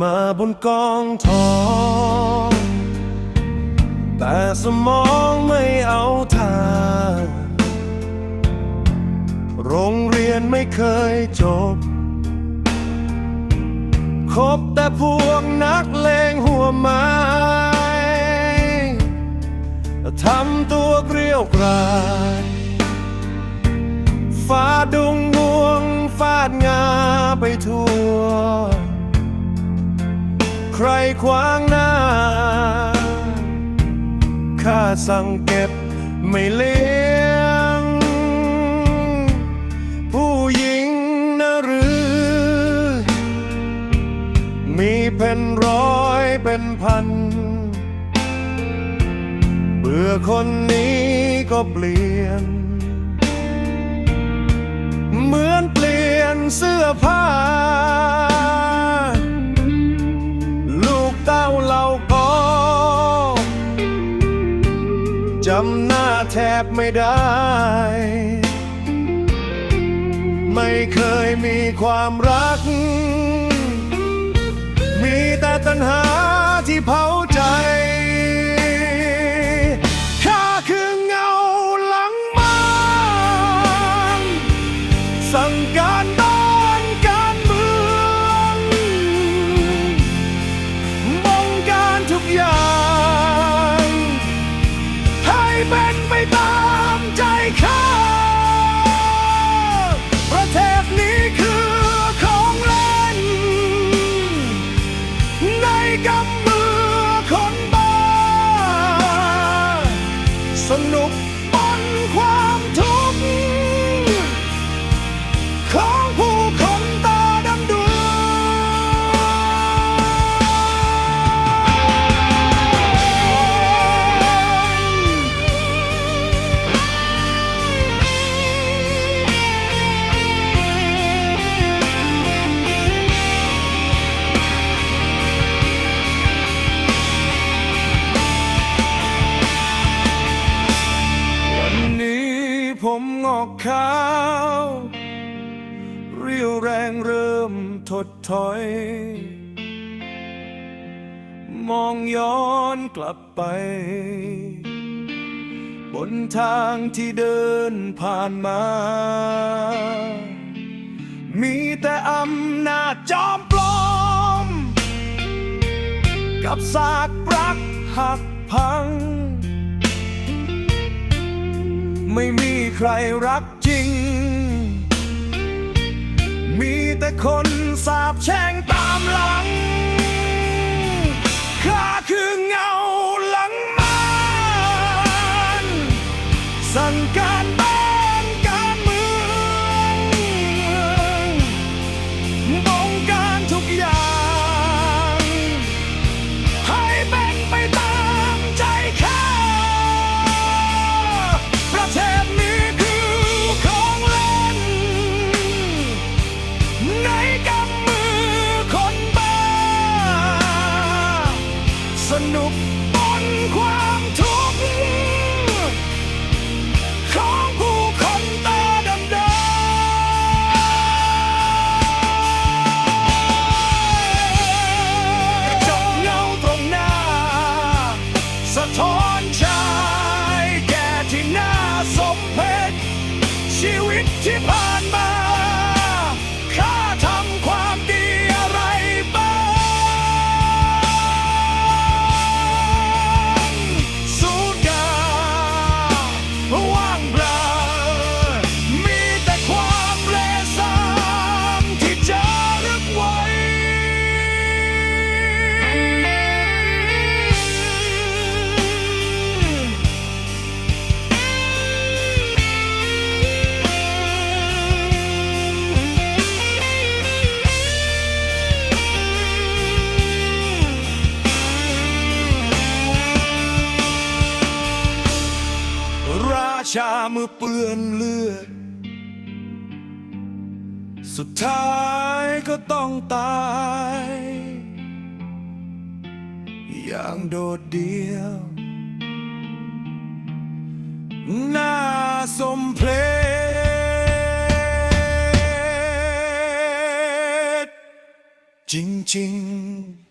มาบนกองทองแต่สมองไม่เอาทางโรงเรียนไม่เคยจบ คบแต่พวกนักเลงหัวไม้ทำตัวเกลียวกราดฟาดุงงวงฟาดงาไปทั่ว ใครขวางหน้า ข้าสั่งเก็บไม่เลี้ยง ผู้หญิงนะหรือ มีเป็นร้อยเป็นพัน เบื่อคนนี้ก็เปลี่ยน เหมือนเปลี่ยนเสื้อผ้า เต้าเราก็จำหน้าแทบไม่ได้ ไม่เคยมีความรัก มีแต่ตัณหาที่เผาใจ ผมงอกขาว เรียวแรงเริ่มถดถอย มองย้อนกลับไป บนทางที่เดินผ่านมา มีแต่อำนาจจอมปลอม กับซากปรักหักพัง ไม่มีใครรักจริง มีแต่คนสาบแช่งตามหลังข้าคือเงาหลังมันสั่งการ ชามือเปื้อนเลือด สุดท้ายก็ต้องตาย อย่างโดดเดี่ยวหน่าสมเพชจริงๆ